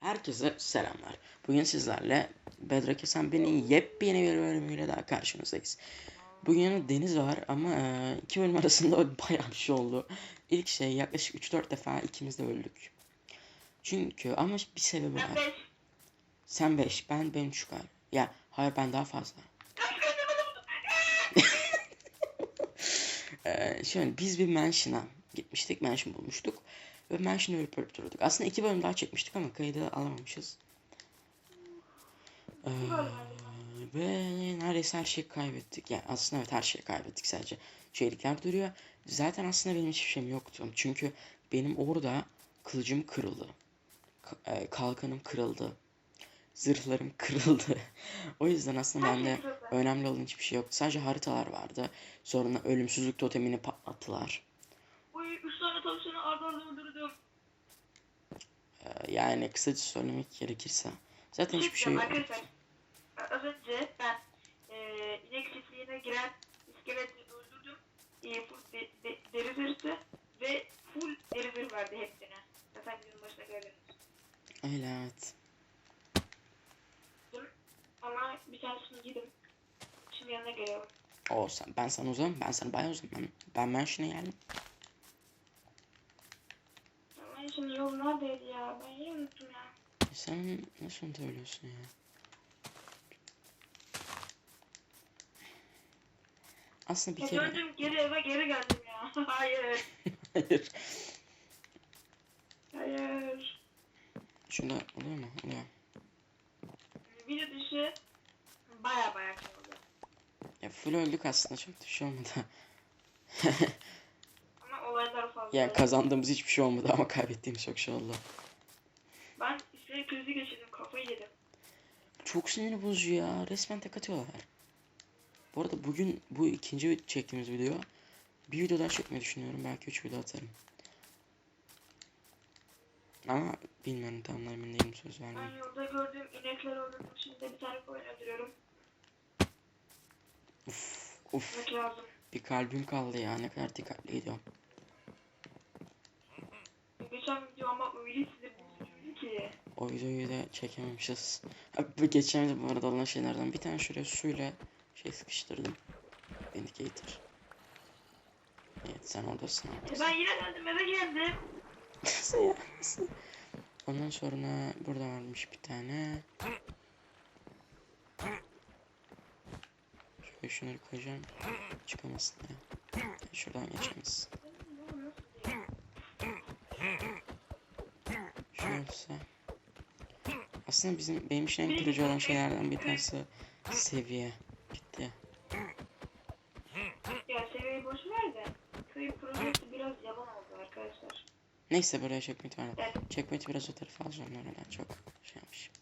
Herkese selamlar. Bugün sizlerle Bedrock Assembly'nin yepyeni bir bölümüyle daha karşınızdayız. Bugün Deniz var ama e, iki bölüm arasında bayağı bir şey oldu. İlk şey yaklaşık 3-4 defa ikimiz de öldük. Çünkü ama bir sebebi var. Sen 5, ben ben 3 galiba. Ya hayır ben daha fazla. Ee, şöyle biz bir mansion'a gitmiştik. Mansion bulmuştuk. Ve mansion'ı ölüp ölüp duruyorduk. Aslında iki bölüm daha çekmiştik ama kaydı alamamışız. Ee, ve neredeyse her şeyi kaybettik. Yani aslında evet her şeyi kaybettik sadece. Şeylikler duruyor. Zaten aslında benim hiçbir şeyim yoktu. Çünkü benim orada kılıcım kırıldı. E, kalkanım kırıldı. Zırhlarım kırıldı. o yüzden aslında bende önemli olan hiçbir şey yoktu. Sadece haritalar vardı. Sonra ölümsüzlük totemini patlattılar. Uy, üç tane tavşanı arda arda öldürdüm. Ee, yani kısaca söylemek gerekirse. Zaten hiçbir şey yok. Arkadaşlar az önce ben e, inek çiftliğine giren iskeleti öldürdüm. E, full de, de, deri zırhı ve full deri zırh verdi hepsine. Zaten videonun başına gördünüz. Öyle evet. Ama bir tanesini yedim. Şimdi yanına geliyorum. O sen, ben sana uzağım. Ben sana bayağı uzağım. Ben, ben Mansion'a geldim. Ama şimdi ya? Ben yine unuttum ya. E Sen nasıl unutuyorsun ya? Aslında bir kere... döndüm geri eve geri geldim ya. Hayır. Hayır. Hayır. Şurada oluyor mu? Oluyor. Video dışı baya baya şey oldu. Ya full öldük aslında. Çok da şey olmadı. Olaylar fazla. yani kazandığımız hiçbir şey olmadı ama kaybettiğimiz çok şey oldu. Ben işte krizi geçirdim kafayı yedim. Çok sinir bozucu ya. Resmen tek atıyorlar. Bu arada bugün bu ikinci çektiğimiz video. Bir video daha çekmeyi düşünüyorum. Belki 3 video atarım. Ama bilmiyorum tam da emin değilim söz Ben vermeyeyim. yolda gördüğüm inekleri öldürdüm. Şimdi de bir tane koyun öldürüyorum. Uf, uf. Bir kalbim kaldı ya. Ne kadar dikkatli gidiyorum. Geçen video ama öyle size bozucuydu ki. O videoyu da çekememişiz. Ha, bu geçen de bu arada olan şeylerden bir tane şuraya suyla şey sıkıştırdım. Indicator. Evet sen oradasın. E ben yine geldim eve geldim. Nasıl ya? Nasıl? Ondan sonra burada varmış bir tane. Şöyle şunları koyacağım. Çıkamasın ya. Şuradan geçemez. Şöylese. Aslında bizim benim için en kırıcı olan şeylerden bir tanesi seviye. Gitti. Ya seviyeyi boş ver de. Köy projesi biraz yalan oldu arkadaşlar. Neyse buraya checkmate var. Evet. Checkmate biraz o tarafa alacağım oradan çok şey yapmışım.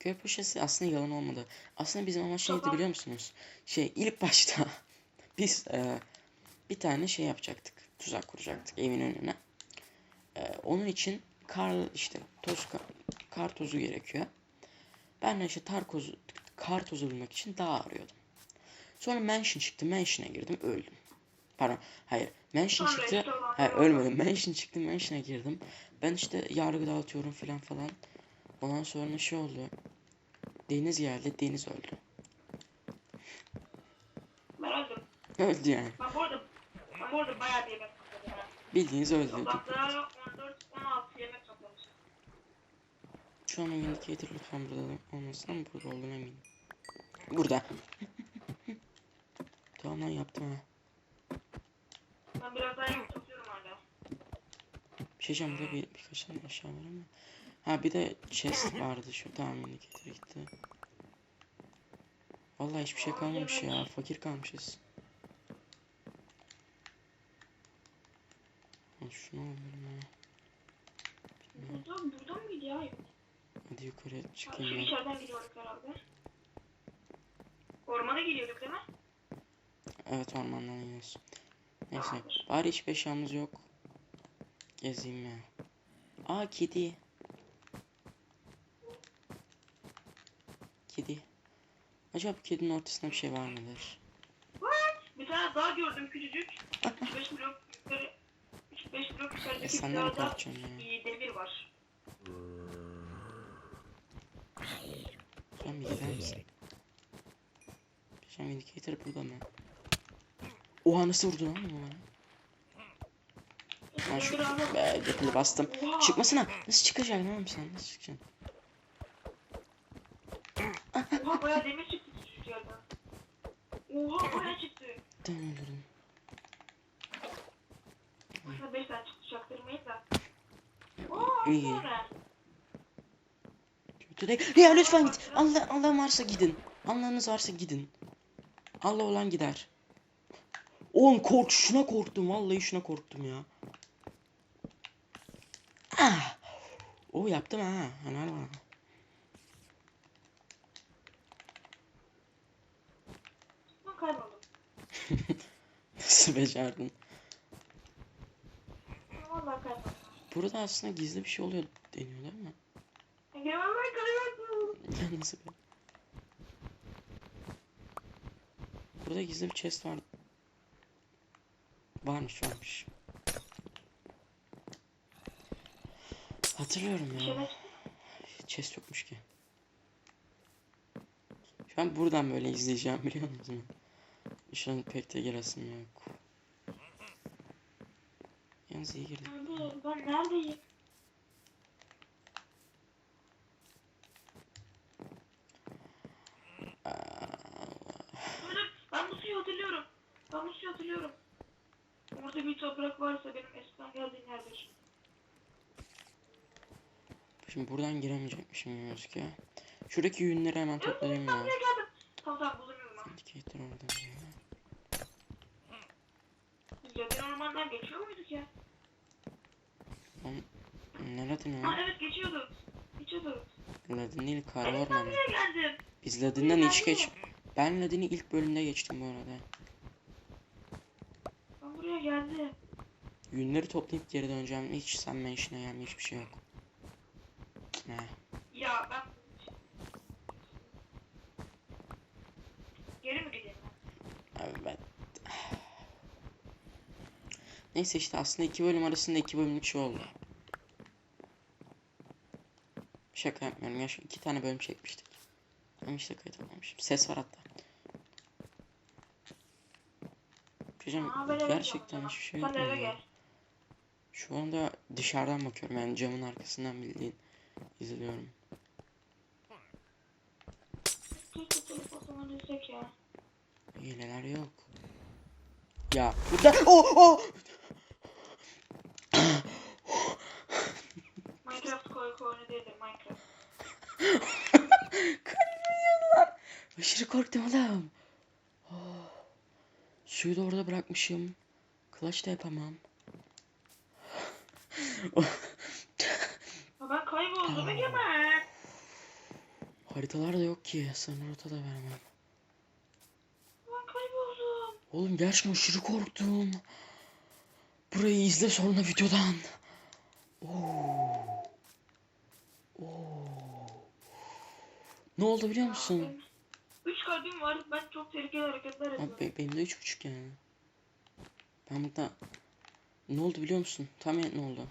Köy poşeti aslında yalan olmadı. Aslında bizim amaç neydi biliyor musunuz? Şey ilk başta biz e, bir tane şey yapacaktık. Tuzak kuracaktık evin önüne. E, onun için kar işte toz ka- kar tozu gerekiyor. Ben de işte tar kozu, kar tozu bulmak için dağ arıyordum. Sonra mansion çıktı. Mansion'a girdim öldüm. Pardon hayır mansion Sonra çıktı. Hayır ölmedim. Mansion çıktı. Mansion'a girdim. Ben işte yargı dağıtıyorum filan falan. Ondan sonra şey oldu. Deniz geldi. Deniz öldü. Ben öldüm. Öldü yani. Ben bu arada, ben bu arada bayağı bir yemek. Bildiğiniz öldü. Toplamda Şu an indicator lütfen burada da olmasın ama burada olduğuna eminim. Burada. tamam lan yaptım ha. Ben biraz daha topluyorum hala. Bir şey diyeceğim burada bir, birkaç tane eşya var ama. Ha bir de chest vardı şu tamam indicator gitti. Vallahi hiçbir şey kalmamış ya. Fakir kalmışız. Ha, şunu alıyorum ya. Bilmiyorum. Buradan, buradan mıydı ya? Hadi yukarıya Ha, Şu çıkayım ya. içeriden gidiyorduk herhalde. Ormana giriyorduk değil mi? Evet ormandan iniyoruz. Neyse. Tamamdır. Bari hiç eşyamız yok. Gezeyim ya. Aa kedi. Kedi. Acaba kedinin ortasında bir şey var mıdır? Bir tane daha gördüm küçücük. 3-5 blok yukarı. 3-5 blok yukarıdaki E senden binada korkacağım ya? demir var. Misin? Sen indicator burada mı? Oha nasıl vurdun lan bunu bana? Ben şu be, depili bastım. Oha. Çıkmasına. Nasıl çıkacaksın oğlum sen? Nasıl çıkacaksın? Oha bayağı demir çıktı çocuk yerden. Oha bayağı çıktı. Tamam öldürdüm. Aslında 5 tane çıktı çaktırmayın da. Oha sonra. Değil. Ya lütfen git. Allah Allah varsa gidin. Allah'ınız varsa gidin. Allah olan gider. Oğlum kork şuna korktum. Vallahi şuna korktum ya. Ah. O yaptım ha. Helal bana. Nasıl becerdin? Burada aslında gizli bir şey oluyor deniyor değil mi? Egemen ben kayboldum. Ya nasıl be? Burada gizli bir chest var. Varmış varmış. Hatırlıyorum ya. Chest yokmuş ki. Şu an buradan böyle izleyeceğim biliyor musun? Şu an pek de giresim yok. Yalnız iyi girdik. Neredeyim? Ben neredeyim? Aa, Dur, dur. Ben bu suyu hatırlıyorum. Ben bu suyu hatırlıyorum. Orada bir toprak varsa benim eskiden geldiğim yerdir. Şimdi buradan giremeyecekmişim gözüküyor. Şuradaki yünleri hemen toplayayım Ben ya. Tamam tamam bulamıyorum ha. Indicator orada. ya. Biz zaten ormandan geçiyor muyduk ya? Nereden Ha o? evet geçiyorduk. Geçiyorduk. Ladin değil kar ben buraya geldim. Biz Ladin'den hiç Ben geç. Ben Ladin'i ilk bölümde geçtim bu arada. Buraya geldim. Yünleri toplayıp geri döneceğim. Hiç sen işine gelme hiçbir şey yok. Ne? Ya ben... Geri mi gideyim? Evet. Neyse işte aslında iki bölüm arasında iki bölümlük şey oldu. Şaka yapmıyorum ya şu iki tane bölüm çekmiştik. Ama işte kayıt almamışım. Ses var hatta. Ben eve gerçekten o hiçbir şey yok. Şu anda dışarıdan bakıyorum yani camın arkasından bildiğin izliyorum. Hileler yok. Ya burada oh oh Minecraft koy koy oyunu değildir Minecraft. Aşırı korktum oğlum. Suyu da orada bırakmışım. Clutch da yapamam. Ya ben kayboldum Egemen. Haritalar da yok ki. Sana rota da vermem. Ben kayboldum. Oğlum gerçekten aşırı korktum. Burayı izle sonra videodan. Oo. Oo. Ne oldu biliyor musun? Benim Üç kalbim var. Ben çok tehlikeli hareketler yapıyorum. Abi be- benim de üç buçuk yani. Ben burada... Ne oldu biliyor musun? Tam ne oldu?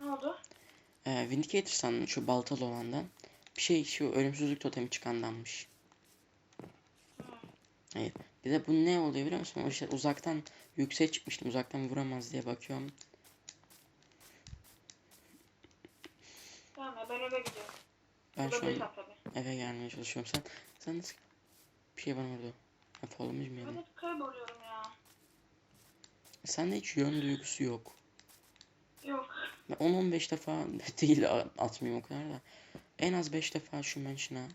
Ne oldu? Ee, Vindicator sandım şu baltalı olandan. Bir şey şu ölümsüzlük totemi çıkandanmış. Hayır. Bir de bu ne oluyor biliyor musun? O işte uzaktan yükseğe çıkmıştım. Uzaktan vuramaz diye bakıyorum. Tamam ya ben eve gidiyorum. Ben şu an. Eve gelmeye çalışıyorum. Sen sen nasıl bir şey var orada? Ha, follow me Ben miydi? hep kayboluyorum ya. Sende hiç yön duygusu yok. Yok. Ben 10-15 defa değil atmayayım o kadar da. En az 5 defa şu mention'a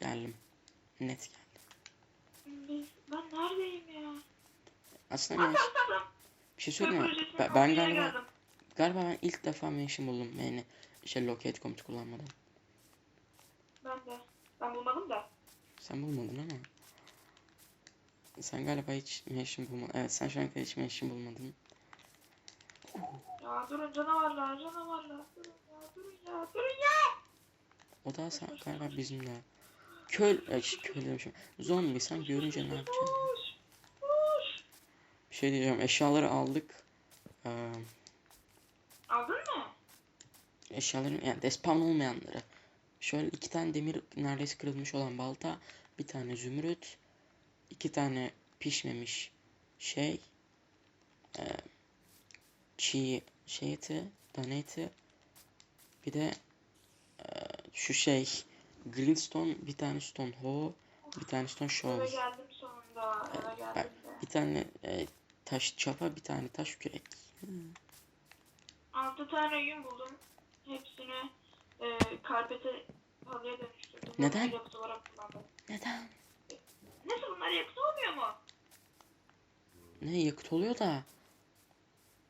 geldim. Net geldim. Biz, ben neredeyim ya? Aslında ben, bir şey söyleyeyim mi? Ben, ben galiba geldim. galiba ben ilk defa mention buldum. Yani şey locate komut kullanmadan. Ben bulmadım da. Sen bulmadın ama. Sen galiba hiç mention bulmadın. Evet sen şu an hiç mention bulmadın. Ya durun canavarlar canavarlar. Durun ya durun ya durun ya. O da sen galiba bizimle. Köl, şey, köl demişim. Zombi sen görünce ne yapacaksın? Koş. Koş. Bir şey diyeceğim. Eşyaları aldık. Ee, Aldın mı? eşyaların yani despawn olmayanları. Şöyle iki tane demir neredeyse kırılmış olan balta, bir tane zümrüt, iki tane pişmemiş şey, e, çiğ şey eti, dana eti, bir de e, şu şey greenstone, bir tane stone hoe, bir tane stone Eve shovel, geldim sonunda. Eve geldim de. bir tane e, taş çapa, bir tane taş kürek. Altı tane yün buldum. Hepsini e, karpete halıya dönüştürdüm. Neden? Yakıt olarak kullandım. Neden? Nasıl bunlar yakıt olmuyor mu? Ne yakıt oluyor da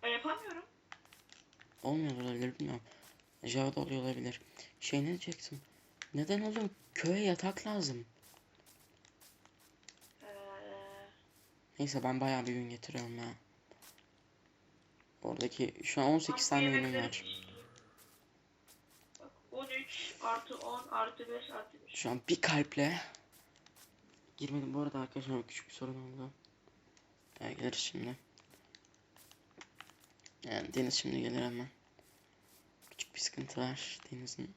Ben yapamıyorum. olmuyor olabilir bilmiyorum. Java'da oluyor olabilir. Şey ne diyecektim? Neden oğlum köye yatak lazım. Ee, Neyse ben bayağı bir gün getiriyorum ya. Oradaki şu an 18 bak bu tane yemekleri var. Pişireyim. Bak 13 artı 10 artı 5 artı 5. Şu an bir kalple girmedim. Bu arada arkadaşlar küçük bir sorun oldu. Ee, geliriz şimdi. Yani Deniz şimdi gelir hemen. Küçük bir sıkıntı var Deniz'in.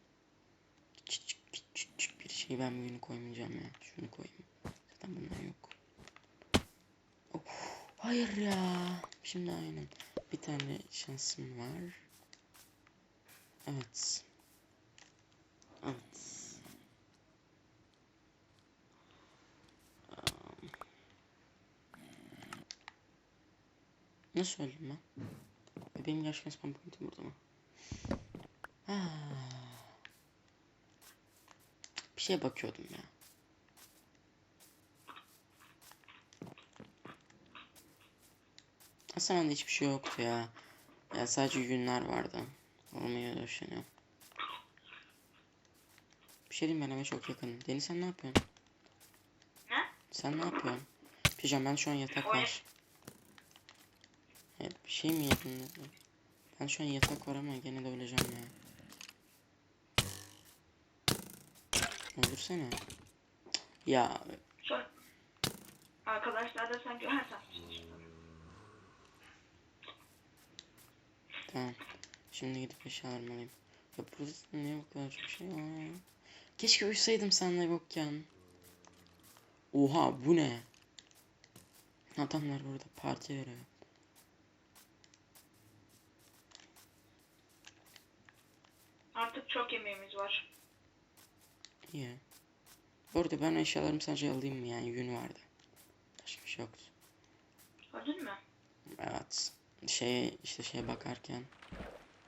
Küçük, küçük, küçük bir şey ben bugün koymayacağım ya. Şunu koyayım. Zaten bunlar yok. Oh, hayır ya. Şimdi aynen. Bir tane şansım var. Evet. Evet. Am. Nasıl öldüm ben? Benim gerçekten spam point'im burada mı? Bir şeye bakıyordum ya. Aslında hiçbir şey yoktu ya. Ya sadece yünler vardı. Olmaya düşünüyorum. Bir şey diyeyim ben eve çok yakınım. Deniz sen ne yapıyorsun? Ne? Sen ne yapıyorsun? Pijam ben şu an yatak Oy. var. Evet, bir şey mi yedin? Ben şu an yatak var ama gene de öleceğim ya. Öldürsene. Ya Şu arkadaşlar da ha sen. tamam. Şimdi gidip eşyalarımı alayım. Ya burada niye bu kadar çok şey var? Keşke uyusaydım senle yokken. Oha bu ne? Adamlar burada parti veriyor. Artık çok yemeğimiz var. İyi. Bu arada ben eşyalarımı sadece alayım mı yani yün vardı. Başka bir şey yoktu. Gördün mü? Evet. Şeye işte şeye bakarken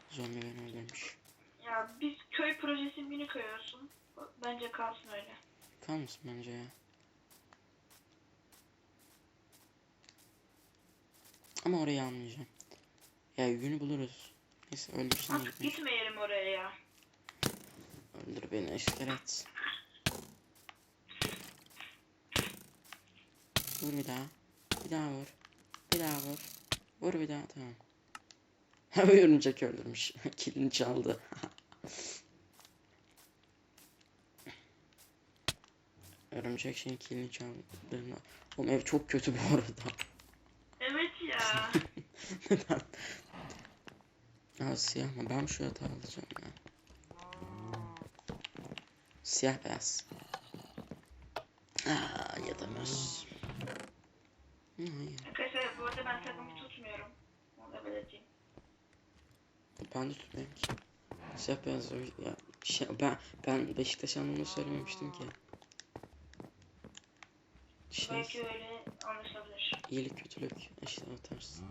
zombi beni öldürmüş. Ya biz köy projesi mini koyuyorsun. Bence kalsın öyle. Kalmasın bence ya. Ama orayı almayacağım. Ya yünü buluruz. Neyse öldürsene Artık gitmeyelim oraya ya. Öldür beni iskelet. Vur bir daha. Bir daha vur. Bir daha vur. Vur bir daha tamam. Örümcek öldürmüş. Kilini çaldı. örümcek şeyin kilini çaldı. Oğlum ev çok kötü bu arada. Evet ya. Neden? Aa siyah mı? Ben şu yatağı alacağım ya. Siyah beyaz. Aa yatamıyoruz. Arkadaşlar bu arada ben takımı tutmuyorum. Onu da belirteyim. Ben de tutmuyorum ki. Siyah beyaz ya. Şey, ben ben Beşiktaş anlamında söylememiştim ki. Şey, Belki öyle anlaşılabilir. iyilik kötülük işte tarz.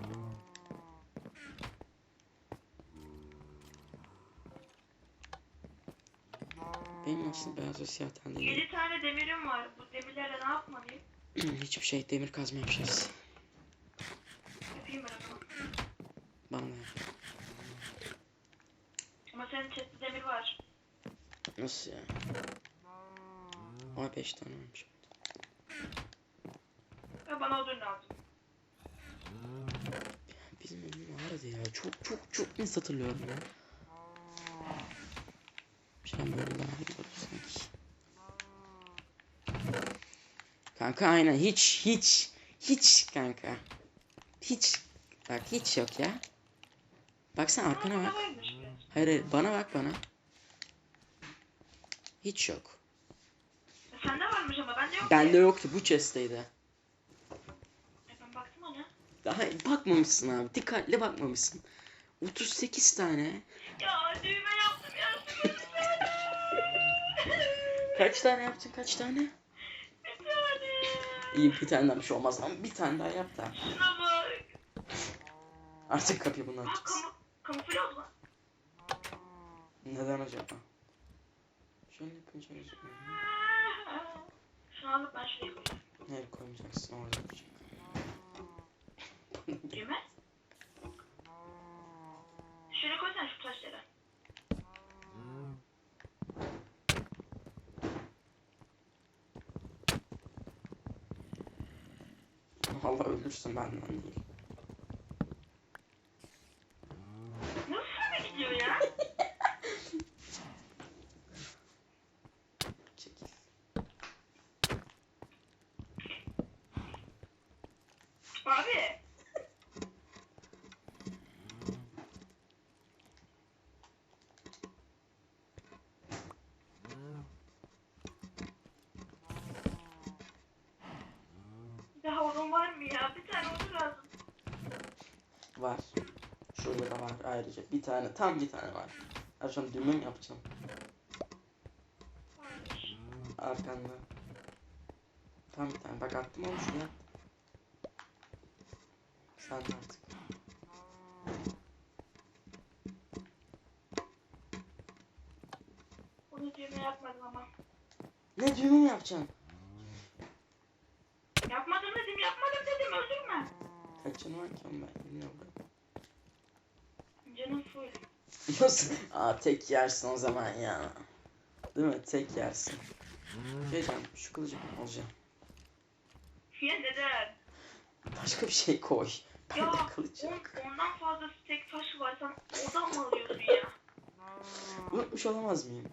Benim aslında beyaz ve siyah ten değil. 7 tane demirim var. Bu demirlerle ne yapmalıyım? Hiçbir şey demir kazma yapacağız. Yapayım ben o zaman. Bana da yap. Ama senin chest'te demir var. Nasıl ya? Aa 5 tane varmış. Bana odun lazım. Bizim evim vardı ya. Çok çok çok net hatırlıyorum ya. Daha iyi oldu sanki. Kanka aynen hiç hiç hiç kanka. Hiç bak hiç yok ya. Baksana arkana Aa, bak. Hayır hayır bana bak bana. Hiç yok. Sende varmış ama bende yok. Bende yoktu bu chest'teydi. E, ben baktım ona. Daha bakmamışsın abi. Dikkatli bakmamışsın. 38 tane. Ya düğme yaptım ya. Bir tane. Kaç tane yaptın kaç tane? Bir tane. İyi bir tane daha bir şey olmaz ama bir tane daha yap da. Şuna bak. Artık kapıyı bundan lan. Neden acaba? Şöyle yapınca gözükmüyor. Şunu alıp ben şuraya koyayım. Nereye koymayacaksın orada yapacak. Düğme. Şöyle koysana şu taşları. Vallahi ölürsün benden değil. Nasıl gidiyor ya? Çekil. Abi. Daha odun var mı ya? Bir tane odun lazım. Var. Şurada da var ayrıca. Bir tane tam bir tane var. Akşam düğme mi yapacağım? Arkanda. Tam bir tane. Bak attım onu şuraya. Sen de artık. Onu düğme yapmadım ama. Ne düğme yapacaksın? Yapmadım dedim, yapmadım dedim. Öldürme. Kaç canı var ki onun ben bilmiyorum. Canım full. Nasıl? Aa tek yersin o zaman ya. Değil mi? Tek yersin. Şeycan şu kılıcı alacağım. Ya neden? Başka bir şey koy. Ben Ya de kılıç on, yok. ondan fazla tek taş var. Sen odan mı alıyorsun ya? Unutmuş olamaz mıyım?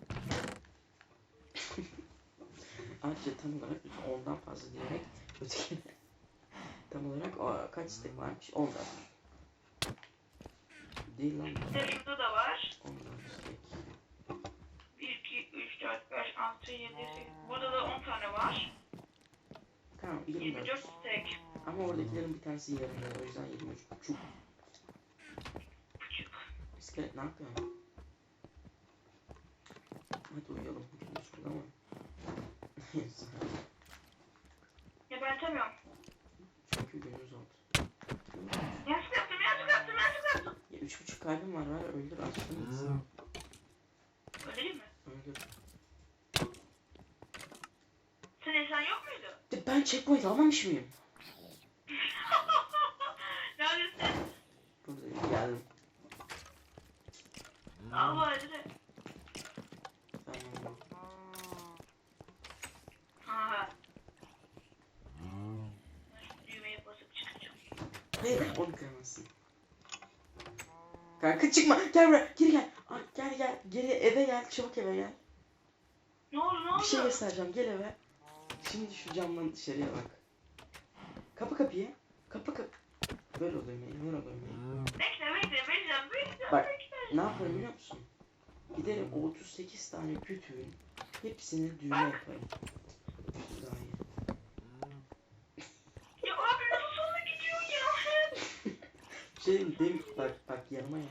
Ayrıca tam olarak ondan fazla diyerek öteki tam olarak o, kaç stek varmış? 10 da var. Değil lan. De şurada da var. 10 stek. 1, 2, 3, 4, 5, 6, 7, 8. Burada da 10 tane var. Tamam 24. 24 tek. Ama oradakilerin bir tanesi yarımda o yüzden 23 buçuk. Küçük. İskelet ne yapıyorsun? Hadi uyuyalım. Şurada ama. Ya ben atamıyorum. Çünkü gündüz oldu. Yanlış yaptım, yanlış yaptım, yanlış yaptım. Ya üç buçuk kalbim var var öldür açtım gitsin. Mi? Öldür. Sen insan yok muydu? De ben checkpoint almamış mıyım? Neredesin? Buradayım geldim. Al bari de. Tamam. Ha. Ben şu düğmeye basıp çıkacağım. Hayır onu kıramazsın. Kanka çıkma gel buraya geri gel. Ay, gel gel geri eve gel çabuk eve gel. Ne oldu, ne oldu? Bir şey göstereceğim gel eve. Şimdi şu camdan dışarıya bak. Kapı kapıyı. Kapı kapı. Böyle oluyor mu? Böyle oluyor mu? Bekle, bekle, bekle, bekle, Bak. bekle. Ne yaparım biliyor musun? Giderim o 38 tane kütüğün hepsini düğme yaparım. Daha iyi. Ya abi nasıl sonra gidiyor ya? Şey diyeyim, bak bak yanıma gel.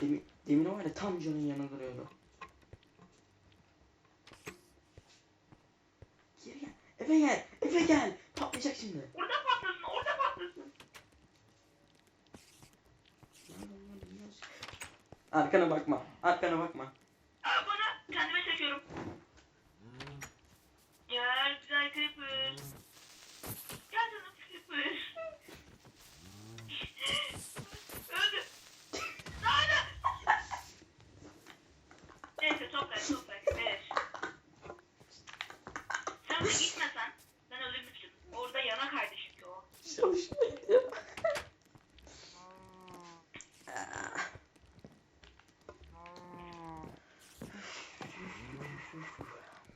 Demin, demin o var ya tam John'un yanına duruyordu. Geri gel. Eve gel. Eve gel. Patlayacak şimdi. Orada patlasın, orada patlasın. Arkana bakma. Arkana bakma. Aa bana kendime çekiyorum. Gel güzel creeper. Gel canım creeper. Öldü. Nerede? Neyse toprak toprak. Evet. Sen de gitmesen ben ölürmüşüm. Orada yana kardeşim ki o. Çalışmaya gidiyor. Ah.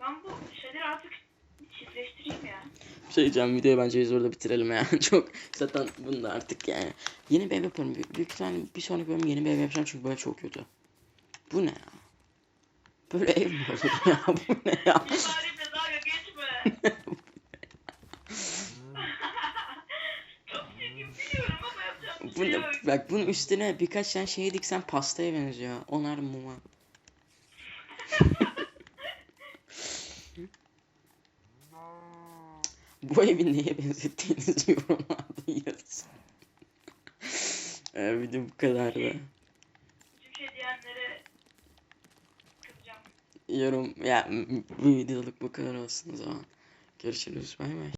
Ben bu şeyleri artık çiftleştireyim ya. Şey diyeceğim videoyu bence biz orada bitirelim ya. Çok zaten bunu da artık yani. Yeni bir ev yaparım. Büyük, büyük ihtimalle bir sonraki bölüm yeni bir ev yapacağım çünkü böyle çok kötü. Bu ne ya? Böyle ev mi olur ya? Bu ne ya? Bu şey ne? Bak bunun üstüne birkaç tane şey diksen pastaya benziyor. Onar muma. Bu evi neye benzettiğinizi yorumlarda yazın. Ee, video bu kadardı. Hiçbir şey diyenlere kızacağım. Yorum ya bu videoluk bu kadar olsun o zaman. Görüşürüz bay bay.